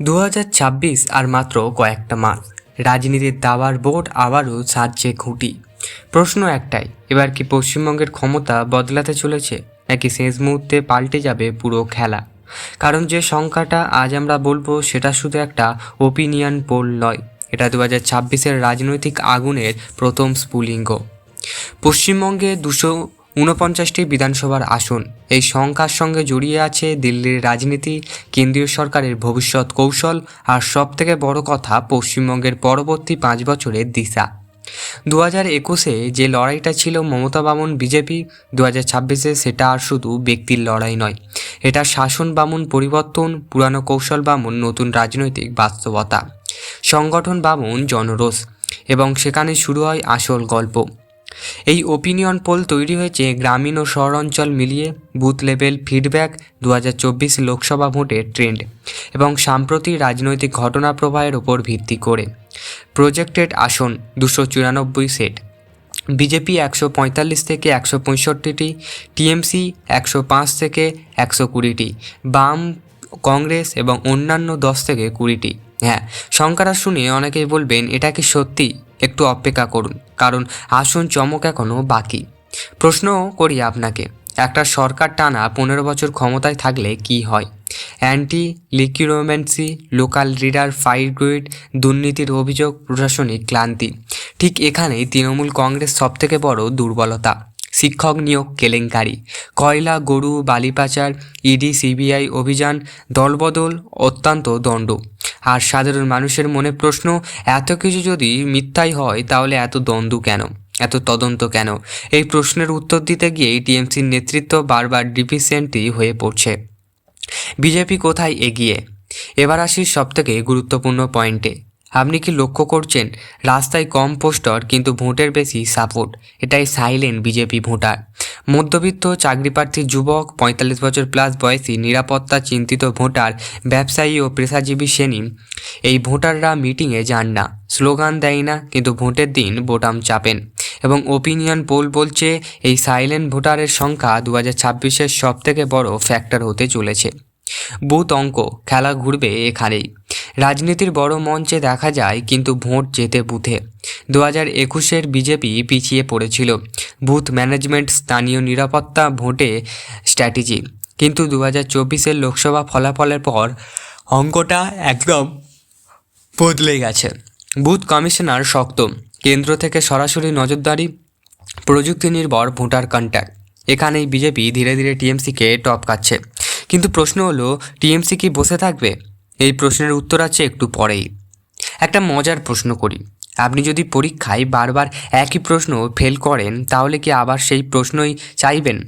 দু হাজার ছাব্বিশ আর মাত্র কয়েকটা মাস। রাজনীতির দাবার বোর্ড আবারও সাজছে খুঁটি। প্রশ্ন একটাই, এবার কি পশ্চিমবঙ্গের ক্ষমতা বদলাতে চলেছে, নাকি শেষ মুহূর্তে পাল্টে যাবে পুরো খেলা? কারণ যে সংখ্যাটা আজ আমরা বলব সেটা শুধু একটা ওপিনিয়ন পোল নয়, এটা দু হাজার ছাব্বিশের রাজনৈতিক আগুনের প্রথম স্ফুলিঙ্গ। পশ্চিমবঙ্গে দুশো ঊনপঞ্চাশটি বিধানসভার আসন। এই সংখ্যার সঙ্গে জড়িয়ে আছে দিল্লির রাজনীতি, কেন্দ্রীয় সরকারের ভবিষ্যৎ কৌশল আর সবথেকে বড় কথা পশ্চিমবঙ্গের পরবর্তী পাঁচ বছরের দিশা। দু হাজার একুশে যে লড়াইটা ছিল মমতা বামন বিজেপি দু হাজার ছাব্বিশে সেটা আর শুধু ব্যক্তির লড়াই নয়। এটা শাসন বামন পরিবর্তন, পুরানো কৌশল বামন নতুন রাজনৈতিক বাস্তবতা। সংগঠন বামন জনরোষ এবং সেখানে শুরু হয় আসল গল্প। এই ওপিনিয়ন পোল তৈরি হয়েছে গ্রামীণ ও শহরাঞ্চল মিলিয়ে। বুথ লেভেল ফিডব্যাক দু হাজার চব্বিশ লোকসভা ভোটের ট্রেন্ড এবং সাম্প্রতিক রাজনৈতিক ঘটনা প্রবাহের ওপর ভিত্তি করে। প্রজেক্টেড আসন দুশো চুরানব্বই সেট বিজেপি একশো পঁয়তাল্লিশ থেকে একশো পঁয়ষট্টিটি, টিএমসি একশো পাঁচ থেকে একশো কুড়িটি, বাম কংগ্রেস এবং অন্যান্য দশ থেকে কুড়িটি। হ্যাঁ সংখ্যাটা শুনে অনেকেই বলবেন, এটা কি সত্যি? একটু অপেক্ষা করুন, কারণ আসন চমক এখনও বাকি। প্রশ্ন করি আপনাকে, একটা সরকার টানা পনেরো বছর ক্ষমতায় থাকলে কি হয়? অ্যান্টি লিকিউরোমেন্সি লোকাল রিডার ফাইট গ্রিড দুর্নীতির অভিযোগ, প্রশাসনিক ক্লান্তি। ঠিক এখানেই তৃণমূল কংগ্রেস সবথেকে বড় দুর্বলতা। শিক্ষক নিয়োগ কেলেঙ্কারি। কয়লা, গরু বালি পাচার ইডি, সিবিআই অভিযান, দলবদল, অত্যন্ত দণ্ড। আর সাধারণ মানুষের মনে প্রশ্ন, এত কিছু যদি মিথ্যাই হয়, তাহলে এত দ্বন্দ্ব কেন? এত তদন্ত কেন? এই প্রশ্নের উত্তর দিতে গিয়েই টিএমসির নেতৃত্ব বারবার ডিফিসিয়েন্টই হয়ে পড়ছে। বিজেপি কোথায় এগিয়ে? এবার আসি সবথেকে গুরুত্বপূর্ণ পয়েন্টে। আপনি কি লক্ষ্য করছেন? রাস্তায় কম পোস্টার কিন্তু ভোটের বেশি সাপোর্ট। এটাই সাইলেন্ট বিজেপি ভোটার। মধ্যবিত্ত চাকরিপ্রার্থী যুবক, পঁয়তাল্লিশ বছর প্লাস বয়সী, নিরাপত্তা চিন্তিত ভোটার, ব্যবসায়ী ও পেশাজীবী শ্রেণি। এই ভোটাররা মিটিংয়ে যান না। স্লোগান দেয় না, কিন্তু ভোটের দিন বোটাম চাপেন। এবং ওপিনিয়ন পোল বলছে, এই সাইলেন্ট ভোটারের সংখ্যা দু হাজার ছাব্বিশের সবথেকে বড় ফ্যাক্টর হতে চলেছে। বুথ অঙ্ক, খেলা ঘুরবে এখানেই। রাজনীতির বড় মঞ্চে দেখা যায় কিন্তু ভোট যেতে বুথে। দু হাজার একুশের বিজেপি পিছিয়ে পড়েছিল। বুথ ম্যানেজমেন্ট স্থানীয় নিরাপত্তা ভোটে স্ট্র্যাটেজি। কিন্তু দু হাজার চব্বিশের লোকসভা ফলাফলের পর অঙ্কটা একদম বদলে গেছে। বুথ কমিশনার শক্ত। কেন্দ্র থেকে সরাসরি নজরদারি, প্রযুক্তি নির্ভর ভোটার কন্ট্যাক্ট এখানেই বিজেপি ধীরে ধীরে টিএমসিকে টপকাচ্ছে। কিন্তু প্রশ্ন হলো, টিএমসি কি বসে থাকবে? এই প্রশ্নের উত্তর আছে একটু পরেই। একটা মজার প্রশ্ন করি। আপনি যদি পরীক্ষায় বারবার একই প্রশ্ন ফেল করেন, তাহলে কি আবার সেই প্রশ্নই চাইবেন?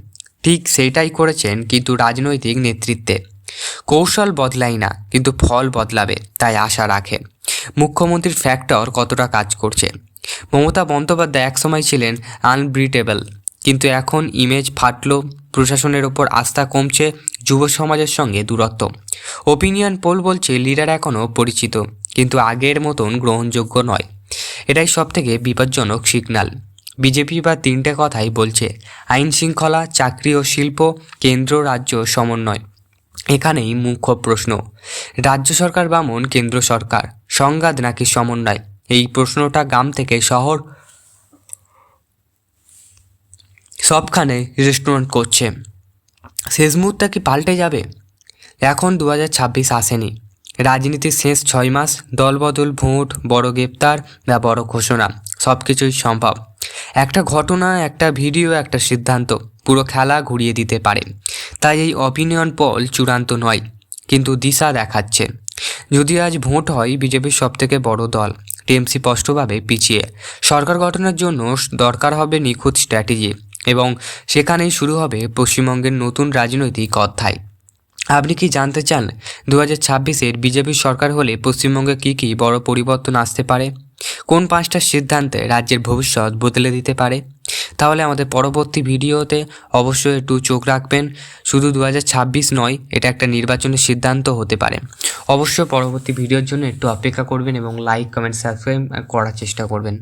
ঠিক সেইটাই করেছেন কিন্তু রাজনৈতিক নেতৃত্বে। কৌশল বদলাই না, কিন্তু ফল বদলাবে, তাই আশা রাখেন মুখ্যমন্ত্রীর ফ্যাক্টর কতটা কাজ করছে? মমতা বন্দ্যোপাধ্যায় একসময় ছিলেন আনব্রিটেবল কিন্তু এখন ইমেজ ফাটলো প্রশাসনের ওপর আস্থা কমছে যুব সমাজের সঙ্গে দূরত্ব। ওপিনিয়ন পোল বলছে লিডার এখনও পরিচিত, কিন্তু আগের মতন গ্রহণযোগ্য নয়। এটাই সবথেকে বিপজ্জনক সিগন্যাল বিজেপি বা তিনটে কথাই বলছে, আইন শৃঙ্খলা, চাকরি ও শিল্প, কেন্দ্র রাজ্য সমন্বয়। এখানেই মুখ্য প্রশ্ন, রাজ্য সরকার বামন কেন্দ্র সরকার, সংঘাত নাকি সমন্বয়? এই প্রশ্নটা গ্রাম থেকে শহর সবখানে রেস্টুরেন্ট করছে। শেষ মুহূর্তে কি পাল্টে যাবে? এখন দু হাজার ছাব্বিশ আসেনি। রাজনীতির শেষ ছয় মাস, দলবদল, ভোট, বড় গ্রেপ্তার বা বড় ঘোষণা সব কিছুই সম্ভব। একটা ঘটনা, একটা ভিডিও, একটা সিদ্ধান্ত, পুরো খেলা ঘুরিয়ে দিতে পারে। তাই এই অপিনিয়ন পল চূড়ান্ত নয়, কিন্তু দিশা দেখাচ্ছে। যদি আজ ভোট হয় বিজেপির সবথেকে বড় দল, টিএমসি স্পষ্টভাবে পিছিয়ে। সরকার গঠনের জন্য দরকার হবে নিখুঁত স্ট্র্যাটেজি এবং সেখানেই শুরু হবে পশ্চিমবঙ্গের নতুন রাজনৈতিক অধ্যায়। আপনি কি জানতে চান দু হাজার ছাব্বিশের বিজেপির সরকার হলে পশ্চিমবঙ্গে কী কী বড় পরিবর্তন আসতে পারে? কোন পাঁচটা সিদ্ধান্তে রাজ্যের ভবিষ্যৎ বদলে দিতে পারে? তাহলে আমাদের পরবর্তী ভিডিওতে অবশ্যই একটু চোখ রাখবেন। শুধু দু নয়, এটা একটা নির্বাচনের সিদ্ধান্ত হতে পারে। অবশ্যই পরবর্তী ভিডিওর জন্য একটু অপেক্ষা করবেন এবং লাইক কমেন্ট সাবস্ক্রাইব করার চেষ্টা করবেন।